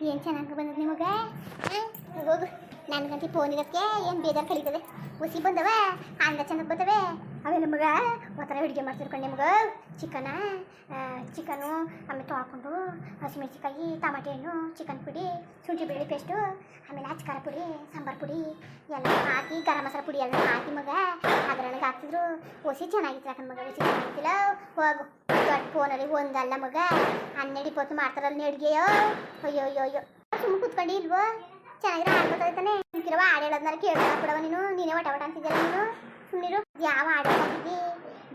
ಏನು ಚೆನ್ನಾಗಿ ಬಂದದ ನಿಮಗೆ? ಹೋಗು. ನನಗಂತೂ ಫೋನ್ ಇರೋದಕ್ಕೆ ಏನು ಬೇಜಾರು ಕಳೀತದೆ? ಉಸಿ ಬಂದವ ಹಂಗ ಚೆನ್ನಾಗಿ ಬರ್ತವೆ ಅವೆಲ್ಲ ಮಗ ಒಂಥರ ಅಡುಗೆ ಮಾಡ್ತಿರ್ಕೊಂಡು ನಿಮ್ಗೆ. ಚಿಕನ? ಚಿಕನು, ಆಮೇಲೆ ತೊಳ್ಕೊಂಡು ಹಸಿಮೆಣಸಿಕಾಯಿ ಟಮಾಟೆ ಹಣ್ಣು, ಚಿಕನ್ ಪುಡಿ, ಶುಂಠಿ ಬೆಳ್ಳಿ ಪೇಸ್ಟು, ಆಮೇಲೆ ಅಚ್ಕಾರ ಪುಡಿ, ಸಾಂಬಾರು ಪುಡಿ, ಎಲ್ಲ ಹಾಕಿ ಗರಂ ಮಸಾಲ ಪುಡಿ ಎಲ್ಲ ಹಾಕಿ ಮಗ, ಅದರೊಳಗೆ ಹಾಕ್ತಿದ್ರು. ಹೊಸಿ ಚೆನ್ನಾಗಿತ್ತು ಯಾಕಂದ್ರೆ ಮಗ ರುಚಿ ಚೆನ್ನಾಗಿತ್ತಿಲ್ಲ. ಹೋಗು ಫೋನಲ್ಲಿ ಒಂದಲ್ಲ ಮಗ. ಹನ್ನೆರಡು ಇಪ್ಪತ್ತು ಮಾಡ್ತಾರಲ್ಲ ಅಡುಗೆಯೋ. ಅಯ್ಯೋ ಅಯ್ಯೋ ಅಯ್ಯೋ ಸುಮ್ಮನೆ ಕುತ್ಕೊಂಡು ಇಲ್ವೋ? ಚೆನ್ನಾಗಿರೋ ಗೊತ್ತಾಯ್ತಾನೆ ನಿಂತಿರುವ ಹಾಡು ಹೇಳೋದ್ನಾರ ಕೇಳ್ತಾರ ಕೊಡವ ನೀನು. ನೀನೇ ವಟ ವಟ ಅಂತಿದ್ಯಲ್ಲ ನೀನು? ಸುಮ್ಮನಿರು ಯಾವ ಹಾಡು ಹಾಕಿದ್ದಿ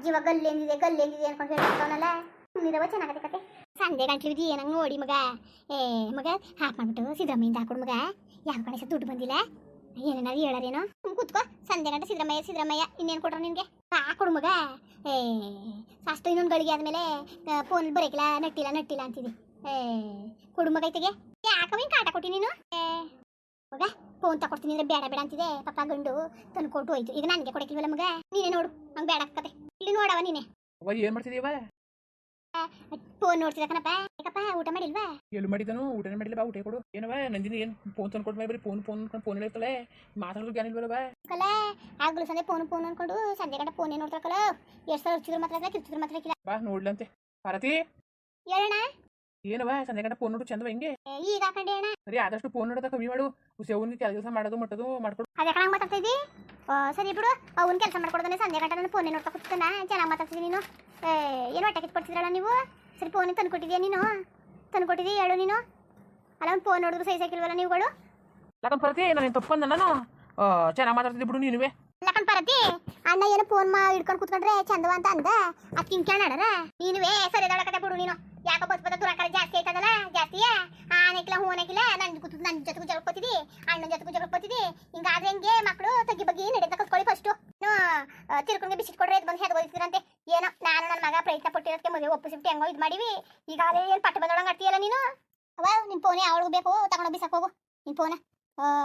ಜೀವ ಗಲ್ಲೆಂದಿದೆ ಗಲ್ಲೆಂದಿದೆ ಅನ್ಕೊಂಡು ಹೇಳ್ತಾವನಲ್ಲ ಸುಮ್ಮನಿರವ ಚೆನ್ನಾಗತ್ತೆ ಕತೆ. ಸಂಜೆ ಗಂಟ್ಲಿದ್ದಿ ಏನಂಗೆ ನೋಡಿ ಮಗ. ಏ, ಮಗ, ಹಾಕ್ ಮಾಡ್ಬಿಟ್ಟು ಸಿದ್ದರಾಮಯ್ಯಿಂದ ಹಾಕೊಡು ಮಗ. ಯಾವ ಕಡೆ ದುಡ್ಡು ಬಂದಿಲ್ಲ? ಏನೇನಾದ್ರು ಹೇಳಾರೇನೋ? ಕೂತ್ಕೋ. ಸಂಜೆ ಗಂಟೆ ಸಿದ್ದರಾಮಯ್ಯ ಸಿದ್ದರಾಮಯ್ಯ. ಇನ್ನೇನು ಕೊಡ್ರ ನಿನಗೆ? ಹಾಕೊಡು ಮಗ. ಏ ಅಷ್ಟು ಇನ್ನೊಂದು ಗಳಿಗೆ ಆದಮೇಲೆ ಫೋನ್ ಬರೋಕಿಲ್ಲ, ನಟ್ಟಿಲ್ಲ ನಟ್ಟಿಲ್ಲ ಅಂತಿದ್ದಿ. ಏ, ಕೊಡು ಮಗ ಐತೆಗೆ ಯಾಕವ ಕಾಟ ಕೊಟ್ಟಿ ನೀನು? ಏ ಮಗ ಫೋನ್ ತಕೊಡ್ತೀನಿ ಅಂದ್ರೆ ಬೇಡ ಬೇಡ ಅಂತಿದೆ. ಪಪ್ಪ ಗಂಡು ತಂದು ಕೊಟ್ಟು ಹೋಯ್ತು. ಈಗ ನನಗೆ ಕೊಡಕ್ಕಿಲ್ವಲ್ಲ ಮಗ? ನೀನೇ ನೋಡು ನಂಗೆ ಬೇಡ ಕತೆ ಇಲ್ಲಿ ನೋಡವ ನೀನೆ. ಅವ ಏನ್ ಮಾಡ್ತಿದೀವ ಫೋನ್ ನೋಡ್ತಿದ್ದ ಕಣಪ್ಪ? ಯಾಕಪ್ಪ ಊಟ ಮಾಡಿಲ್ವಾ? ಎಲ್ಲಿ ಮಾಡಿದನು ಊಟನೇ ಮಾಡಿಲ್ಲ ಬಾ ಊಟ ಕೊಡು. ಏನವ ನಂದಿನಿ ಏನ್ ಫೋನ್ ತಂದು ಕೊಟ್ಟ ಬರೀ ಫೋನ್ ಫೋನ್ ಅನ್ಕೊಂಡು ಫೋನ್ ಇರ್ತಲೆ ಮಾತಾಡೋದು ಜ್ಞಾನ ಇಲ್ವಲ್ಲ ಬಾ ಕಲ ಆಗ್ಲೂ ಸಂಜೆ ಫೋನ್ ಫೋನ್ ಅನ್ಕೊಂಡು ಸಂಜೆ ಗಂಟ ಫೋನ್ ಏನ್ ನೋಡ್ತಾರಕಲ್ಲ ಎಷ್ಟು ಸಲ ಹಚ್ಚಿದ್ರು ಮಾತ್ರ ಕಿರ್ಚಿದ್ರು ಮಾತ್ರ ಬಾ ನೋಡ್ಲಂತೆ. ಪಾರತಿ ಹೇಳೋಣ ಏನವ ಸಂಜೆ ಗಂಟೆ ಫೋನ್ ನೋಡು ಚಂದ ಹೆಂಗೆ. ಈಗ ಹಾಕೊಂಡೆ ಅಣ್ಣ. ಸರಿ ಆದಷ್ಟು ಫೋನ್ ನೋಡೋದ ಕಮ್ಮಿ ಮಾಡು. ಸೇವನ್ಗೆ ಕೆಲಸ ಮಾಡೋದು ಮಟ್ಟದು ಮಾಡ್ಕೊಡು. ಅದೇ ಕಣ ಸರಿ ಬಿಡು. ಅವ್ನ ಕೆಲಸ ಮಾಡ್ಕೊಡ್ತಾನೆ ಸಂಜೆ ಗಂಟೆ ನಾನು ಫೋನ್ ನೋಡ್ತಾ ಕೂತ್ಕೊಂಡ. ಚೆನ್ನಾಗಿ ಮಾತಾಡ್ತಿದ್ದೀನಿ ನೀನು. ಏನು ಹೊಟ್ಟೆ ಕಿತ್ಕೊಡ್ತಿದ್ರಲ್ಲ ನೀವು? ಸರಿ ಫೋನ್ ತಂದು ಕೊಟ್ಟಿದ್ಯಾ ನೀನು? ತಂದು ಕೊಟ್ಟಿದ್ದೀ ಹೇಳು ನೀನು? ಅಲ್ಲ ಒಂದು ಫೋನ್ ನೋಡಿದ್ರು ಸೈ ಸಾಕಿಲ್ವಲ್ಲ ನೀವುಗಳು? ಲಕ್ಕನ್ ಪರತಿ ನಾನು ತಪ್ಪಂದ ನಾನು ಚೆನ್ನಾಗಿ ಮಾತಾಡ್ತಿದ್ದೆ ಬಿಡು ನೀನುವೆ. ಲಕ್ಕನ್ ಪರತಿ ಅಣ್ಣ ಏನು ಫೋನ್ ಮಾ ಇಡ್ಕೊಂಡು ಕುತ್ಕೊಂಡ್ರೆ ಚಂದವ ಅಂತ ಅಂದ. ಅದ್ ಕಿಂಕ್ಯಾಣರ ನೀನುವೇ ಸರಿ ಕತೆ ಬಿಡು ನೀನು ಯಾಕೋ ಬಸ್ ಬತ್ತ ದುರಾಕಾರ ಜಾಸ್ತಿ ಆಯ್ತದಲ್ಲ ಜಾಸ್ತಿಯ ಆನೆಕಿಲ್ಲ ಹೂನೆಕಿಲ್ಲ ನನ್ ಜೊತೆ ನನ್ನ ಜೊತೆಗೂ ಜಗಳ ಅಣ್ಣ ಅಣ್ಣನ ಜೊತೆಗೂ ಜಗಳ ಕೊತ್ತಿದಿ ಹಿಂಗಾದ್ರೆ ಹೆಂಗೆ ಮಕ್ಕಳು ತಗ್ಗಿ ಬಗ್ಗೆ ನಡೆದ ಕಲ್ತ್ಕೊಳ್ಳಿ ಫಸ್ಟು ತಿರ್ಕೊಂಡ್ಗೆ ಬಿಸಿಟ್ ಕೊಡ್ರೆ ಎದ್ದು ಬಂದು ಹೆದ್ಗೋಯ್ತಿದ್ರಂತೆ ಏನೋ, ನಾನು ನನ್ನ ಮಗ ಪ್ರಯತ್ನ ಪಟ್ಟಿರೋದಕ್ಕೆ ಮದುವೆ ಒಪ್ಪಿಸಿಬಿಟ್ಟು ಹೆಂಗೋ ಇದು ಮಾಡಿವಿ. ಈಗಾಗಲೇ ಏನು ಪಟ್ಟ ಬಂದೊಳಗೆ ಆಡ್ತೀಯಲ್ಲ ನೀನು? ಅವ, ನಿನ್ ಫೋನ್ ಅವಳಿಗೆ ಬೇಕು? ತಗೊಂಡು ಬಿಸಾಕ್ ಹೋಗು, ನಿನ್ ಫೋನ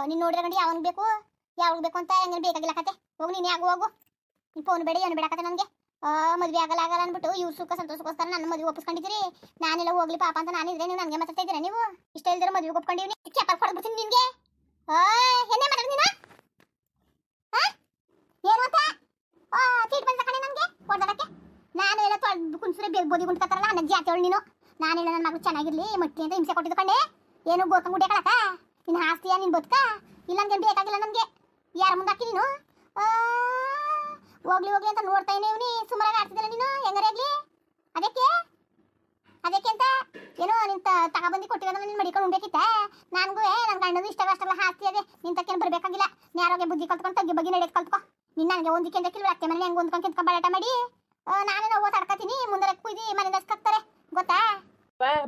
ನೀನು ನೋಡಿದ್ರೆ ಗಂಡಿ ಅವನಿಗೆ ಬೇಕು? ಯಾವಾಗ ಬೇಕು ಅಂತ ಹೆಂಗೆ ಬೇಕಾಗಿಲ್ಲ ಕತೆ. ಹೋಗಿ ನೀನು ಯಾಕೆ ಹೋಗು? ನಿನ್ನ ಫೋನ್ ಬೇಡ, ಏನು ಬೇಡಕತ್ತೆ ನನಗೆ. ಮದುವೆ ಆಗಲ್ಲ ಆಗಲ್ಲ ಅನ್ಬಿಟ್ಟು ಇವ್ರು ಸುಖ ಸಂತೋಷಕ್ಕೋಸ್ಕರ ನನ್ನ ಮದ್ವೆ ಒಪ್ಪಿಸ್ಕೊಂಡಿದ್ದೀರಿ. ನಾನೆಲ್ಲ, ಹೋಗ್ಲಿ ಪಾಪ ಅಂತ ನಾನಿದ್ರೆ ನೀವು ನನಗೆ ಮಾತಾಡ್ತಾ ಇದ್ದೀರಾ ನೀವು? ಇಷ್ಟ ಇಲ್ದಿರ ಮದ್ವೆ ಒಪ್ಕೊಂಡಿವ್ನಿ ಚಪ್ಪಲ್ ಕೊಡ್ಬಿಡ್ತೀನಿ ನಿನಗೆ. ಏನೇ ಮಾತಾಡ್ ನೀನು? ಏನು ಅಂತ ಚೀಟ್ ಬಂದ ಕಣೆ ನನಗೆ ಹೊಡೆದಕ್ಕೆ ನಾನು ಎಲ್ಲ ತೊಳೆದು ಕುಂಸ್ರೆ ಬೇಗ ಬೋದಿ ಗುಂಟ್ಕತ್ತಾರಲ್ಲ ನನ್ನ ಜಾತಿ ನೀನು. ನಾನೆಲ್ಲ, ನನ್ನ ಮಗಳು ಚೆನ್ನಾಗಿರ್ಲಿ, ಮಟ್ಟಿ ಅಂತ ಹಿಂಸೆ ಕೊಟ್ಟಿದ್ದು ಕಣೆ ಏನು ಗೋತಂಗ್ ಗುಡ್ಡೆ ಕಳಕ ನಿನ್ನ ಆಸ್ತಿಯ ನಿನ್ನ ಬದುಕ? ಇಲ್ಲ, ನನಗೆ ಬೇಕಾಗಿಲ್ಲ ನನಗೆ. ಯಾರ ಮುಂದಾಕಿ ನೀನು? ಹೋಗ್ಲಿ ಹೋಗ್ಲಿ ಅಂತ ನೋಡ್ತಾ ಇವ್ನಿ. ಸುಮಾರಾಗಿ ಆಡ್ತಿದ್ದಲ್ಲ ನೀನು. ಹೆಂಗಾರಾಗ್ಲಿ ಅದಕ್ಕೆ? ಅದಕ್ಕೆ ಅಂತ ಏನೋ ನಿನ್ ತಗೊಬಂದು ಕೊಟ್ಟಿರೋದನ್ನ ನೀನು ಮಡಿಕೊಂಡು ಉಂಬೇಕಿತ್ತ ನನಗೂ ನನ್ನ ಗಂಡದು ಇಷ್ಟ ಅಷ್ಟೆಲ್ಲ. ಆಸ್ತಿ ಅದೇ. ನಿನ್ ತಕ್ಕೇನು ಬರಬೇಕಾಗಿಲ್ಲ. ಆರೋಗ್ಯ, ಬುದ್ಧಿ ಕಲ್ತ್ಕೊಂಡು ತಗ್ಗಿ ಬಗ್ಗೆ ನಡೆಯೋದು ಕಲ್ತ್ಕೊ. ನಿನ್ನ ನನಗೆ ಒಂದಕ್ಕೆ ಅಂತ ಕಿಲ್ವ ಅತ್ತೆ ಮನೆ ಹೆಂಗೆ ಹೊಂದ್ಕೊಂಡು ಕಿತ್ಕೊಂಡು ಬಡಾಟ ಮಾಡಿ. ನಾನೇ ನಾವು ತಡ್ಕತೀನಿ ಮುಂದೆ ಕುಯ್ದು ಮನೆಯಿಂದ ಹಸ್ಕಾಕ್ತಾರೆ ಗೊತ್ತಾ?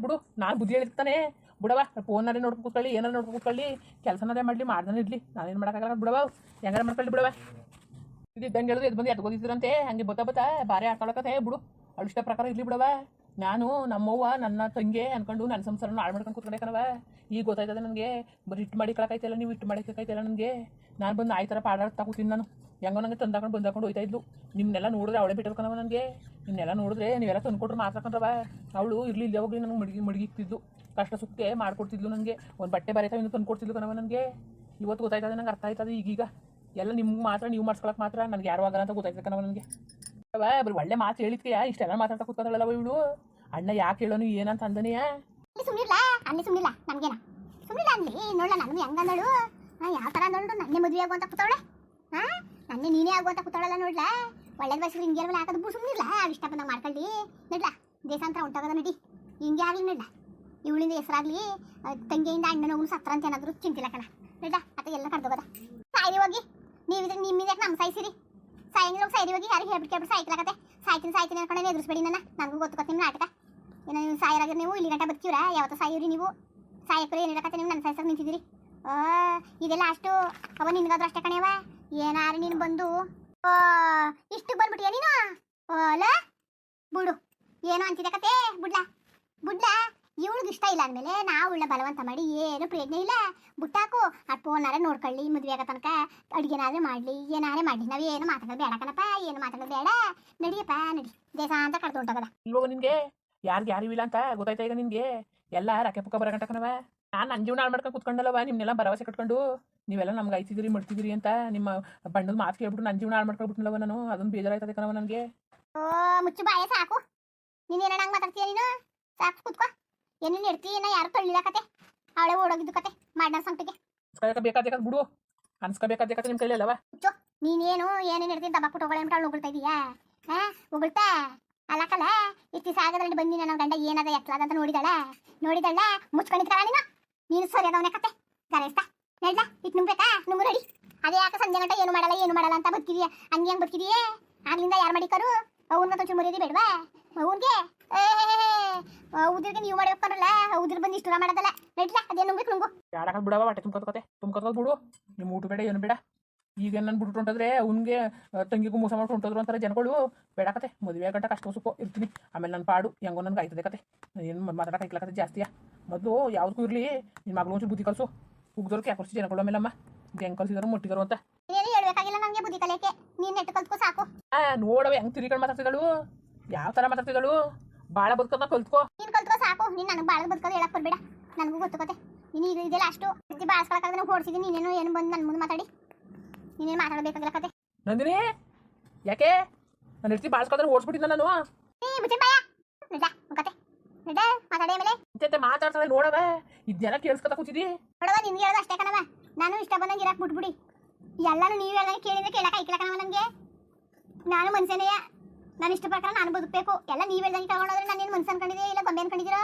ಬಿಡು. ನಾನು ಬುದ್ಧಿ ಹೇಳಿರ್ತಾನೆ. ಬಿಡವ ಫೋನಲ್ಲಿ ನೋಡ್ಕೊಂಡು ಕೂತ್ಕೊಳ್ಳಿ ಏನಾರು ನೋಡ್ಕೊಂಡು ಕೂತ್ಕೊಳ್ಳಿ. ಕೆಲಸನದೇ ಮಾಡಲಿ, ಮಾಡ್ದಾನೆ ಇರಲಿ. ನಾನೇನು ಮಾಡೋಕ್ಕಾಗಲ್ಲ ಬಿಡವ ಹೆಂಗಾರ ಮಾಡ್ಕೊಳ್ಳಿ ಬಿಡವ ಇದು ಇದ್ದಂಗೆ ಹೇಳಿದ್ರೆ ಇದು ಬಂದು ಎತ್ಕೋದಿದ್ರಂತೆ ಹಂಗೆ ಬತ್ತಾ ಬತ್ತಾ ಬಾರಿ ಹೇ ಬಿಡು. ಅಳುಷ್ಟ ಪ್ರಕಾರ ಇರ್ಲಿ ಬಿಡವ ನಾನು, ನಮ್ಮವ್ವ, ನನ್ನ ತಂಗಿ ಅನ್ಕೊಂಡು ನನ್ನ ಸಂಸಾರನ ಹಾಳು ಮಾಡ್ಕೊಂಡು ಕೂತ್ಕೊಂಡೆ ಕಣವ ಈಗ ಗೊತ್ತಾಯ್ತದೆ ನನಗೆ. ಬರೀ ಇಟ್ಟು ಮಾಡಿ ಕಳಕೈತಲ್ಲ ನೀವು ಇಟ್ಟು ಮಾಡಿಕೈತಲ್ಲ ನನಗೆ. ನಾನು ಬಂದು ಆಯ್ತರ ಪಾಡಾಡ್ತಾ ಕೂತೀನಿ ನಾನು. ಹೆಂಗೋ ನನಗೆ ತಂದಾಕೊಂಡು ಬಂದಾಕೊಂಡು ಹೋಯ್ತಾ ಇದ್ಲು. ನಿಮ್ಮನ್ನೆಲ್ಲ ನೋಡಿದ್ರೆ ಅವಳೇ ಬಿಟ್ಟಿರ್ಕಣವ ನನಗೆ. ನಿನ್ನೆಲ್ಲ ನೋಡಿದ್ರೆ ನೀವೆಲ್ಲ ತಂದ್ಕೊಟ್ರು ಮಾತಾಡ್ಕೊಂಡ್ರವ ಅವಳು ಇರಲಿ ಇಲ್ಲೇ ಹೋಗಿ ನನಗೆ ಮಡಗಿ, ಮಡಗಿಕ್ತಿದ್ಲು. ಕಷ್ಟ ಸುಖಕ್ಕೆ ಮಾಡ್ಕೊಡ್ತಿದ್ಲು ನನಗೆ. ಒಂದು ಬಟ್ಟೆ ಬರೀತಾ ಇನ್ನು ತಂದ್ಕೊಡ್ತಿದ್ಲು ಕಣವ ನನಗೆ. ಇವತ್ತು ಗೊತ್ತಾಯ್ತದೆ, ನಂಗೆ ಅರ್ಥ ಆಯ್ತದೆ ಈಗೀಗ. ಎಲ್ಲ ನಿಮ್ಗೆ ಮಾತ್ರ, ನೀವು ಮಾಡ್ಸ್ಕೊಳಕ್ ಮಾತ್ರ? ನನಗೆ ಯಾರು ಆಗಲ್ಲ ಅಂತ ಗೊತ್ತಾಯ್ತದೆ ನಾವು ನನಗೆ. ಅವ ಬರೀ ಒಳ್ಳೆ ಮಾತು ಹೇಳಿದ್ಕೆ, ಇಷ್ಟೆಲ್ಲ ಮಾತಾಡ್ತಾ ಕೂತ್ಕೊಂಡಲ್ಲವ ಇವಳು. ಅಣ್ಣ ಯಾಕೆ ಹೇಳೋನು ಏನಂತ ಅಂದನೆಯ ಸುಮ್ನಿರ್ಲ? ಅಲ್ಲಿ ಸುಮ್ನಿಲ್ಲ ನಮ್ಗೇನ? ಸುಮ್ನಿಲ್ಲ ಅಲ್ಲಿ ನೋಡ್ಲ ನಾನು ಹೆಂಗಂದಳು ಯಾವ ತರ ನೋಡು, ನನ್ನೇ ಮದುವೆ ಆಗುವಂತ ಕೂತಾಳೆ ಹಾ, ನನ್ನೇ ನೀನೇ ಆಗುವಂತ ಕೂತಾಳಲ್ಲ ನೋಡ್ಲ? ಒಳ್ಳೆದ ವಯಸ್ಸು ಹಿಂಗೆ ಇರಲ್ಲ ಹಾಕೋದು ಬು, ಸುಮ್ನಿರ್ಲ? ಇಷ್ಟ ಬಂದಾಗ ಮಾಡ್ಕೊಳ್ಳಿ ನೋಡ್ಲ ದೇಶಾಂತರ ಉಂಟಾಗದ ನಡಿ. ಹಿಂಗೆ ಆಗ್ಲಿ ನೋಡ್ಲ. ಇವಳಿಂದ ಹೆಸರಾಗ್ಲಿ ತಂಗಿಯಿಂದ ಅಣ್ಣನ ಸತ್ರ ಅಂತ ಏನಾದ್ರು ಚಿಂತಿಲ್ಲ ಕಣ. ನೋಡ್ಲ ಅತ್ತ ಎಲ್ಲ ಕಡ್ದೋಗದ ಸಾಯಿ ಹೋಗಿ. ನೀವಿದ್ರೆ ಇದಕ್ಕೆ ನಮ್ಮ ಸಾಯಿಸಿರಿ. ಸಾಯಂಗಿಲ್ಲ ಸಾಯಿರಿ ಹೋಗಿ ಯಾರಿಗೆ ಹೇಳ್ಬಿಟ್ಟು ಸಾಯ್ಕಲಾಗತ್ತೆ ಸಾಯ್ತೀನಿ ಸಾಯ್ತೀನಿ ಅನ್ಕೊಂಡೆ ಎದುರಿಸ್ಬೇಡಿ ನನ್ನ. ನನಗೂ ಗೊತ್ತು ಗೊತ್ತು ನಿಮ್ಮ ನಾಟಕ. ಏನೋ ನೀವು ಸಾಯರಾಗ ನೀವು ಇಲ್ಲಿ ಗಂಟೆ ಬದುಕಿವ್ರ? ಯಾವತ್ತ ಸಾಯಿವ್ರಿ ನೀವು. ಸಾಯಕರು ಏನು ಕತೆ ನೀವು ನನ್ನ ಸಾಯ್ಸಕ್ ನಿಂತಿದ್ದೀರಿ. ಆ ಇದೆಲ್ಲ ಅಷ್ಟು? ಅವ ನಿನ್ಗಾದ್ರೂ ಅಷ್ಟೇ ಕಣೆಯವ ಏನಾರು ನೀನು ಬಂದು, ಓ ಇಷ್ಟು ಬಂದ್ಬಿಟ್ಟಿಯ ನೀನು? ಅಲ್ಲ ಬಿಡು. ಏನೋ ಅಂತಿದೆ ಕತೆ? ಬುಡ್ಲ? ಬುಡ್ಲ? ಇವಳಿಗೆ ಇಷ್ಟ ಇಲ್ಲ ಅಂದಮೇಲೆ ನಾವು ಉಳ್ಳ ಬಲವಂತ ಮಾಡಿ ಏನು ಪ್ರಯೋಜನ ಇಲ್ಲ. ಬುಟ್ಟಾಕು ಆ ಫೋನಾರ ನೋಡ್ಕೊಳ್ಳಿ ಮದುವೆ ಆಗೋ ತನಕ ಅಡುಗೆನಾದ್ರೆ ಮಾಡಲಿ ಏನಾರೇ ಮಾಡಲಿ. ನಾವು ಏನು ಮಾತಾಡೋದು ಬೇಡ ಕಣಪ್ಪ ಏನು ಮಾತಾಡೋದು ಬೇಡ. ನಡಿಯಪ್ಪ ನಡಿ. ದೇಶ ಅಂತ ಕಡ್ದು ಹೊಂಟೋಗದ. ಇಲ್ವೋ ನಿನಗೆ? ಯಾರಿಗೆ ಯಾರು ಇಲ್ಲ ಅಂತ ಗೊತ್ತಾಯ್ತಾ ಈಗ ನಿನ್ಗೆ? ಎಲ್ಲ ರಕ್ಕೆ ಪುಕ್ಕ ಬರಗಂಟ ಕಣವ. ನಾನು ನನ್ನ ಜೀವನ ಹಾಳು ಮಾಡ್ಕೊಂಡು ಕುತ್ಕೊಂಡಲ್ಲವ ನಿಮ್ಮನ್ನೆಲ್ಲ ಭರವಸೆ ಕಟ್ಕೊಂಡು ನೀವೆಲ್ಲ ನಮ್ಗೆ ಐತಿದ್ದೀರಿ ಮಾಡ್ತಿದ್ದೀರಿ ಅಂತ ನಿಮ್ಮ ಬಣ್ಣದ ಮಾತು ಕೇಳ್ಬಿಟ್ಟು ನನ್ನ ಜೀವನ ಹಾಳು ಮಾಡ್ಕೊಂಡ್ಬಿಟ್ನಲ್ಲವ ನಾನು? ಅದೊಂದು ಬೇಜಾರಾಯ್ತದೆ ಕಣವ ನನಗೆ. ಓ ಮುಚ್ಚು ಬಾಯ ಸಾಕು. ನೀನ್ ಏನ ನಂಗೆ ಮಾತಾಡ್ತೀಯ ನೀನು? ಸಾಕು ಕುತ್ಕೋ. ಏನೇನು ಇಡ್ತಿ ಯಾರು ತಳ್ಳಿಲ್ಲ ಕತೆ ಅವಳೆ ಓಡೋಗಿದ್ದು ಕತೆ ಮಾಡ್ನ ಸಂಕಟಿಗೆ ಅನ್ಸ್ಕೊಳಕ ಬೇಕಾದ ಬಿಡು. ಅನ್ಸ್ಕೋಬೇಕಾದ ಕತೆ ನಿಮ್ಮ ಕೈಲಿ ಅಲ್ಲವ ನೀನೇನು ಏನೇನು ಇಡ್ತೀನಿ ತಬ್ಬಾಕ್ಬಿಟ್ಟು ಹೋಗೋಳೆ ಅಂತ ಅವಳು ಉಗುಳ್ತಾ ಇದೀಯಾ? ಹಾ ಉಗುಳ್ತಾ ಅಲ್ಲಕಲ್ಲ ಇತ್ತಿ ಆಗದ್ರಲ್ಲಿ ಬಂದಿ ನನ್ನ ಗಂಡ ಏನದ ಎತ್ತಲಾದ ಅಂತ ನೋಡಿದಳ? ನೋಡಿದಳ ಮುಚ್ಕೊಂಡಿದ್ಕಲ್ಲ ನೀನು? ನೀನು ಸರಿಯಾದವನೇ ಕತೆ. ಕರೆಸ್ತಾ ನಡ್ಲ ಇಟ್ ನುಂಗ್ಬೇಕಾ? ನುಂಗು ರೆಡಿ ಅದೇ ಯಾಕೆ ಸಂಜೆ ಗಂಟ ಏನು ಮಾಡಲ್ಲ ಏನು ಮಾಡಲ್ಲ ಅಂತ ಬದುಕಿದೀಯ? ಹಂಗೆ ಹಂಗೆ ಬದುಕಿದೀಯೇ? ಆಗ್ಲಿಂದ ಯಾರು ಮಾಡಿಕರು? ಅವನ್ನ ಒಂಚೂರು ಮುರಿಯೋದಿ ಬೇಡವಾ? ಅವನ್ಗೆ? ಉದ್ರಿಗೆ ನೀವು ಮಾಡ್ಬೇಕಲ್ಲ ಉದಿರ್ ಬಂದು ಇಷ್ಟು ಮಾಡೋದಲ್ಲ. ನಡ್ಲ ಅದೇನು ನುಂಗ್ಬೇಕು ನುಂಗು. ಯಾಡಕ ಬಿಡವ ಹೊಟ್ಟೆ ತುಂಬ್ಕೊತಕತೆ ತುಂಬ್ಕೊತದ್ ಬಿಡು. ನಿಮ್ಮ ಊಟ ಬೇಡ ಏನು ಬೇಡ. ಈಗ ನನ್ನ ಬಿಟ್ಟು ಹೊಂಟೋದ್ರೆ ಅವ್ನಿಗೆ ತಂಗಿಗೂ ಮೋಸ ಮಾಡಿ ಹೊಂಟೋದ್ರು ಅಂತಾರೆ ಜನಗಳು. ಬೇಡಕತೆ ಮದುವೆ ಗಂಟ ಕಷ್ಟ ಸುಖ ಇರ್ತೀನಿ. ಆಮೇಲೆ ನನ್ನ ಪಾಡು ಹೆಂಗೋ ನನ್ಗೆ ಆಯ್ತದೆ ಕತೆ. ಏನು ಮಾತಾಡಕ್ಕೆ ಐಕ್ಲಕತೆ ಜಾಸ್ತಿಯ? ಮೊದಲು ಯಾವುದಕ್ಕೂ ಇರಲಿ ನಿಮ್ಮ ಮಗಳು ಒಂಚೂರು ಬುದ್ಧಿ ಕಲಿಸು. ಉಗ್ದವ್ರು ಕ್ಯಾಕೊರ್ಸಿ ಜನಗಳು ಆಮೇಲಮ್ಮ? ಹೆಂಗೆ ಕಲ್ಸಿದಾರು ಮುಟ್ಟಿದಾರು ಅಂತ. ಹೇಳ್ಬೇಕಾಗಿಲ್ಲ ನನಗೆ ಬುದ್ಧಿ ಕಲಿಯಕ್ಕೆ ನೀನು ನೆಟ್ಟು ಕಲ್ತ್ಕೋ ಸಾಕು. ಆ ನೋಡವ ಹೆಂಗ್ ಮಾತಾಡ್ತಿದ್ದಳು? ಯಾವ ಥರ ಮಾತಾಡ್ತಿದ್ದಳು? ಭಾಳ ಬದುಕೋದ ಕಲ್ತ್ಕೋ ನೀನ್ ಕಲ್ತ್ಕೋ ಸಾಕು. ನೀನ್ ನನಗೆ ಬಾಳ ಬದುಕೋದು ಹೇಳಕ್ ಬರ್ಬೇಡ. ನನಗೂ ಗೊತ್ತು ಕತೆ ನೀನು ಈಗ ಇದೆಲ್ಲ ಅಷ್ಟು ಬುದ್ಧಿ ಬಾಳ್ಸ್ಕೊಳಕ್ಕಾಗ ಓಡಿಸಿದ್ದೀನಿ ನೀನೇನು ಏನು ಬಂದು ನನ್ನ ಮುಂದೆ ಮಾತಾಡಿ. ನೀನೇನು ಮಾತಾಡಬೇಕಾಗಿಲ್ಲ ಕತೆ. ನಂದಿನಿ ಯಾಕೆ? ನನ್ನ ಹೆಂಡತಿ ಬಾಳ್ಸ್ಕೊದ್ರೆ ಓಡಿಸ್ಬಿಟ್ಟಿದ್ದ ನಾನು. ಏ ಬುಚ್ಚನ್ ಬಾಯ ನಿಜ ಕತೆ. ನಿಜ ಮಾತಾಡಿ ಆಮೇಲೆ. ಇಂತೆ ಮಾತಾಡ್ತಾಳೆ ನೋಡವ ಇದನ್ನೆಲ್ಲ ಕೇಳಿಸ್ಕೊತ ಕೂತಿದಿ? ನೋಡವ ನಿನ್ಗೆ ಹೇಳೋದು ಅಷ್ಟೇ ಕಣವ ನಾನು ಇಷ್ಟ ಬಂದಂಗೆ ಇರಕ್ ಬಿಟ್ಬಿಡಿ. ಎಲ್ಲಾನು ನೀವು ಹೇಳ್ದಂಗೆ ಕೇಳಿದ್ರೆ ಕೇಳಕ್ ಐಕಿಲ್ಲ ಕಣವ ನನಗೆ ನಾನು ಮನುಷ್ಯನೆಯ ನಾನು ಇಷ್ಟ ಪ್ರಕಾರ ನಾನು ಬದುಕಬೇಕು. ಎಲ್ಲ ನೀವು ಹೇಳ್ದಂಗೆ ತಗೊಂಡೋದ್ರೆ ನಾನು ಏನು ಮನುಷ್ಯ ಅನ್ಕೊಂಡಿದ್ದೀರಾ ಇಲ್ಲ ಗೊಂಬೆ ಅನ್ಕೊಂಡಿದ್ದೀರಾ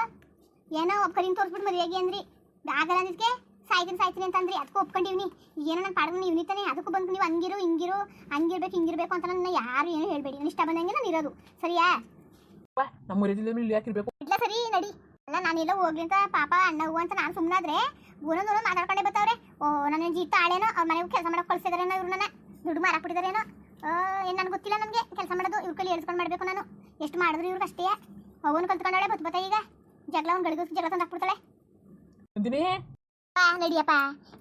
ಏನೋ ಒಪ್ಕರಿನ ತೋರಿಸ್ಬಿಟ್ಟು ಮದುವೆಗೆ ಅಂದ್ರಿ. ಆಗಲ್ಲ ಅಂದಿದ್ಕೆ ಸಾಯ್ತೀನಿ ಸಾಯ್ತೀನಿ ಅಂತಂದ್ರಿ. ಅದಕ್ಕೂ ಒಪ್ಕೊಂಡಿವ್ನಿ. ಏನೋ ನಾನು ಪಾಡ್ದು ನೀವು ನಿಂತಾನೆ ಅದಕ್ಕೂ ಬಂದು ನೀವು ಹಂಗಿರು ಹಿಂಗಿರು ಹಂಗಿರ್ಬೇಕು ಹಿಂಗಿರ್ಬೇಕು ಅಂತ ನನ್ನ ಯಾರು ಏನು ಹೇಳಬೇಡಿ. ನಾನು ಇಷ್ಟ ಬಂದಂಗೆ ನಾನು ಇರೋದು. ಸರಿಯಾ? ನಮ್ಮ ಇಲ್ಲಿ ಯಾಕಿರ್ಬೇಕು? ಇಲ್ಲ ಸರಿ ನಡಿ. ಅಲ್ಲ ಎಲ್ಲ ಹೋಗ್ಲಿ ಅಂತ ಪಾಪ ಅಣ್ಣ ಹೂವು ಅಂತ ನಾನು ಸುಮ್ಮನಾದ್ರೆ ಒಂದೊಂದು ಮಾತಾಡ್ಕೊಂಡೆ ಮಾತಾಡ್ಕೊಂಡೇ ಬರ್ತಾವ್ರೆ ಓ ನನ್ನ ಜೀತ ಆಳೇನೋ ಅವ್ರ ಮನೆಗೆ ಕೆಲಸ ಮಾಡಕ್ಕೆ ಕಳ್ಸಿದಾರೇನೋ ಇವ್ರು ನನ್ನ. ದುಡ್ಡು ಮಾರಾಕ್ಬಿಟ್ಟಿದಾರೇನೋ ನನಗೆ ಗೊತ್ತಿಲ್ಲ ನನಗೆ. ಕೆಲಸ ಮಾಡೋದು ಇವ್ರ ಕೈಲಿ ಹೇಳ್ಸ್ಕೊಂಡು ಮಾಡಬೇಕು ನಾನು. ಎಷ್ಟು ಮಾಡಿದ್ರು ಇವ್ರಿಗೆ ಅಷ್ಟೇ. ಅವನು ಕಲ್ತ್ಕೊಂಡಾಳೆ ಬತ್ ಬತ್ತ ಈಗ. ಜಗಳ ಒಂದು ಗಳಿಗೂ ಜಗಳ ತಂದು ಹಾಕ್ಬಿಡ್ತಾಳೆ. ನಂದಿನಿ? ಪಾ ನಡಿಯಪ್ಪ.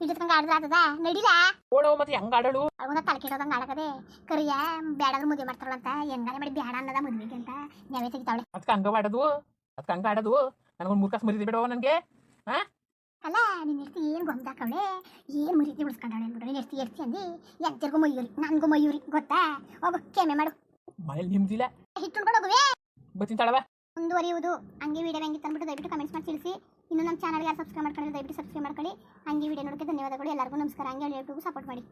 ಇಡ್ಸ್ಕೊಂಡ್ ಆಡಿದ್ರೆ ಆಗ್ತದ ನಡಿಲ? ಓಡವ ಮತ್ತೆ ಹೆಂಗ್ ಆಡಳು? ಅವನ ತಲೆ ಕೆಡೋದಂಗೆ ಆಡಕದೆ ಕರಿಯ ಬೇಡಾದ್ರೂ ಮದುವೆ ಮಾಡ್ತಾಳಂತ. ಹೆಂಗಾನೆ ಮಾಡಿ ಬೇಡ ಅನ್ನದ ಮದುವೆಗೆ ಅಂತ ನಾವೇ ತೆಗಿತಾವಳೆ. ಅದಕ್ಕೆ ಹಂಗ ಆಡೋದು ಅದಕ್ಕೆ ಹಂಗ ಆಡೋದು? ನನಗೊಂದು ಮೂರು ಕಾಸು ಮರಿದಿ ಬಿಡವ ನನಗೆ? ಅಲ್ಲ ನಿನ್ನ ಎಷ್ಟಿ ಏನು ಗೊಂದಾಕವಳೆ ಏನು ಮರೀತಿ ಉಳಿಸ್ಕೊಂಡವಳೆ ಅಂದ್ಬಿಟ್ರೆ ನೀನು ಎಷ್ಟು ಎಷ್ಟಿ ಅಂದಿ? ಎಂತರಿಗೂ ಮಯೂರಿ ನನಗೂ ಮಯೂರಿ ಗೊತ್ತಾ? ಹೋಗು ಕೆಮ್ಮೆ ಮಾಡು. ಮನೇಲಿ ನಿಮ್ದಿಲ್ಲ ಹಿಟ್ಟು ಉಳ್ಕೊಂಡು ಹೋಗುವೆ? ಬತ್ತೀನಿ ತಾಳವ ಮುಂದುವರಿಯುವುದು. ಹಂಗೆ ವಿಡಿಯೋ ಹೆಂಗೆ ತಂದ್ಬಿಟ್ಟು ದಯವಿಟ್ಟು ಕಮೆಂಟ್ಸ್ ಮಾಡಿ ತಿಳಿಸಿ. ಇನ್ನು ನಮ್ಮ ಚಾನಲ್ಗೆ ಯಾರು ಸಬ್ಸ್ಕ್ರೈಬ್ ಮಾಡ್ಕೊಳ್ಳಿ ದಯವಿಟ್ಟು ಸಬ್ಸ್ಕ್ರೈಬ್ ಮಾಡ್ಕೊಳ್ಳಿ. ಹಂಗೆ ವಿಡಿಯೋ ನೋಡೋಕ್ಕೆ ಧನ್ಯವಾದಗಳು. ಎಲ್ಲರಿಗೂ ನಮಸ್ಕಾರ. ಹಂಗೆ ಯೂಟ್ಯೂಬ್ ಸಪೋರ್ಟ್ ಮಾಡಿ.